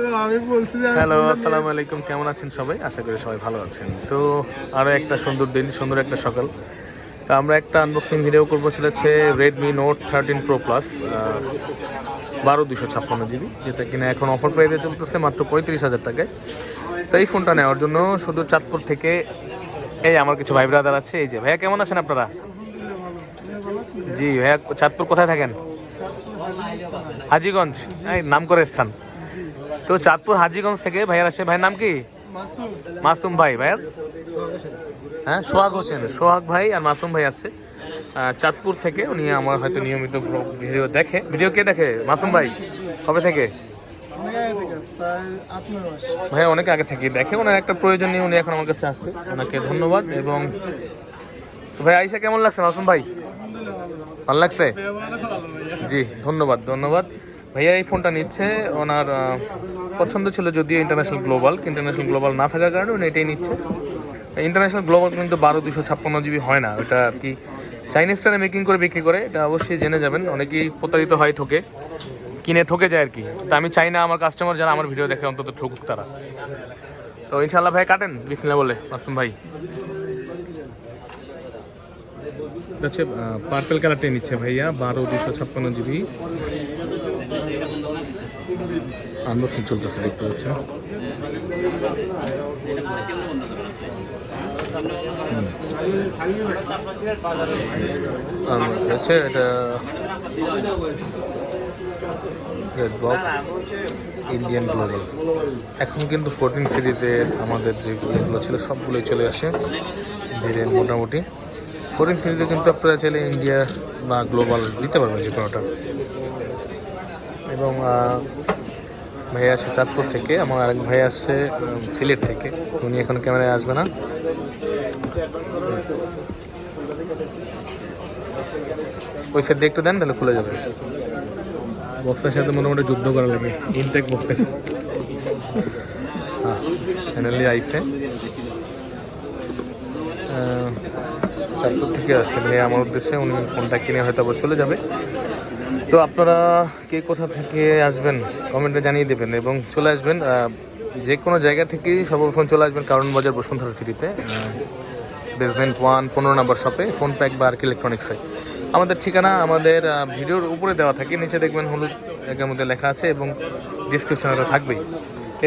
তো আমি বলছি যে হ্যালো আসসালামু আলাইকুম। কেমন আছেন সবাই? আশা করি সবাই ভালো আছেন। তো আরও একটা সুন্দর দিন সুন্দর একটা সকাল। তো আমরা একটা আনবক্সিং ভিডিও করব সেটা হচ্ছে Redmi note thirteen pro plus বারো দুশো ছাপ্পান্ন জিবি যেটা কিনা এখন অফার প্রাইসে চলতেছে মাত্র পঁয়ত্রিশ হাজার টাকায়। তো এই ফোনটা নেওয়ার জন্য শুধু চাঁদপুর থেকে এই আমার কিছু ভাই ব্রাদার আছে। এই যে ভাইয়া কেমন আছেন আপনারা? জি ভাইয়া চাঁদপুর কোথায় থাকেন? হাজিগঞ্জ। এই নাম করে স্থান। তো চাঁদপুর হাজিগঞ্জ থেকে ভাইয়ার আসে ভাইয়ের নাম কি? মাসুম ভাই, ভাইয়ার? হ্যাঁ সোহাগ হোসেন। সোহাগ ভাই আর মাসুম ভাই আসছে চাঁদপুর থেকে উনি আমার হয়তো নিয়মিত ভিডিও দেখে। ভিডিও কে দেখে, মাসুম ভাই? কবে থেকে? ভাই অনেক আগে থেকে দেখে। ওনার একটা প্রয়োজন নিয়ে উনি এখন আমার কাছে আসছে ওনাকে ধন্যবাদ এবং ভাই আইসা কেমন লাগছে মাসুম ভাই? ভালো লাগছে? জি, ধন্যবাদ ধন্যবাদ। ভাইয়া এই ফোনটা নিচ্ছে। ওনার পছন্দ ছিল যদিও ইন্টারন্যাশনাল গ্লোবাল ইন্টারন্যাশনাল গ্লোবাল না থাকার কারণে উনি এটাই নিচ্ছে। ইন্টারন্যাশনাল গ্লোবাল কিন্তু বারো দুশো ছাপ্পান্ন জিবি হয় না, ওটা আর কি। চাইনিজ টানে মেকিং করে বিক্রি করে, এটা অবশ্যই জেনে যাবেন। অনেকেই প্রতারিত হয় ঠকে। কিনে ঠকে যায় আর কি। তা আমি চাই না আমার কাস্টমার যারা আমার ভিডিও দেখে অন্তত ঠকুক তারা। তো ইনশাল্লাহ ভাই, কাটেন। বিসমিল্লাহ বলে, মাসুম ভাই। হচ্ছে পার্পেল কালারটাই নিচ্ছে ভাইয়া, বারো দুশো ছাপ্পান্ন জিবি। আনবক্সিং চলতেছে, দেখতে পাচ্ছেন। হচ্ছে এটা বক্স ইন্ডিয়ান গ্লোবাল এখন কিন্তু ফোরটিন সিরিজে আমাদের যে এগুলো ছিল, সবগুলোই চলে আসে। ভেরিয়েন্ট মোটামুটি। ফোরটিন সিরিজে কিন্তু আপনারা চাইলে ইন্ডিয়া বা গ্লোবাল দিতে পারবেন যে কোনোটা এবং আহ, ভাই আসছে চাঁদপুর থেকে আমার আরেক ভাই আসছে সিলেট থেকে। উনি এখন ক্যামেরায় আসবে না। ওই সাইড একটু দেন তাহলে খুলে যাবে। বক্সের সাথে মোটামুটি যুদ্ধ করা লাগে। ইনটেক বক্সের হ্যাঁ ফাইনালি আইসে চাঁদপুর থেকে আসছে ভাই আমার উদ্দেশ্যে উনি ফোনটা কিনে হয়তো আবার চলে যাবে। তো আপনারা কে কোথা থেকে আসবেন কমেন্টে জানিয়ে দেবেন এবং চলে আসবেন যে কোনো জায়গা থেকেই সর্বপ্রথম চলে আসবেন কারণ বাজার বসুন্ধরা সিটিতে বেসমেন্ট ওয়ান পনেরো নম্বর শপে ফোন প্যাক বা আর্কি ইলেকট্রনিক্সে আমাদের ঠিকানা, আমাদের ভিডিওর উপরে দেওয়া থাকে, নিচে দেখবেন হলুদ একের মধ্যে লেখা আছে এবং ডিসক্রিপশনে তো থাকবেই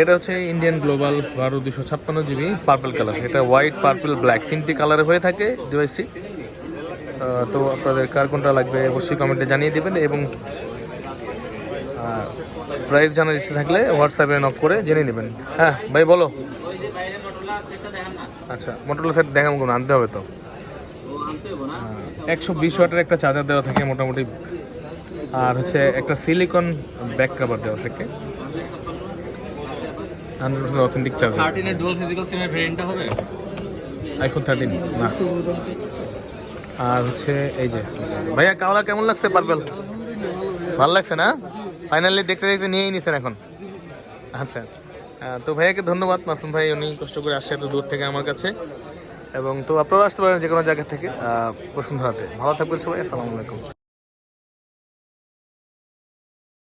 এটা হচ্ছে ইন্ডিয়ান গ্লোবাল বারো দুশো ছাপ্পান্ন জিবি পার্পল কালার এটা হোয়াইট পার্পল ব্ল্যাক তিনটি কালারে হয়ে থাকে ডিভাইসটি তো আপনাদের কার কোনটা লাগবে অবশ্যই কমেন্টে জানিয়ে দেবেন এবং প্রাইস জানার ইচ্ছে থাকলে হোয়াটসঅ্যাপে নক করে জেনে নেবেন। হ্যাঁ ভাই বলো। আচ্ছা মোটরলা সেট দেখাম কোনো আনতে হবে তো? একশো বিশ ওয়াটের একটা চার্জার দেওয়া থাকে মোটামুটি। আর হচ্ছে একটা সিলিকন ব্যাক কাভার দেওয়া থাকে। হান্ড্রেড পার্সেন্ট অথেন্টিক চার্জার থার্টিনের ডুয়াল ফিজিক্যাল সিমের ভেরিয়েন্টটা হবে? আইফোন থার্টিন না। আর হচ্ছে এই যে। ভাইয়া, কাওলা কেমন লাগছে পার্পেল? ভালো লাগছে না? ফাইনালি দেখতে দেখতে নিয়েই নিছেন এখন। আচ্ছা। তো ভাইয়াকে ধন্যবাদ, মাসুম ভাই, উনি কষ্ট করে আসছে এত দূর থেকে আমার কাছে। এবং তো আপনারা আসতে পারেন যে কোনো জায়গা থেকে বসুন্ধরাতে। ভালো থাকবেন সবাই, আসসালামু আলাইকুম।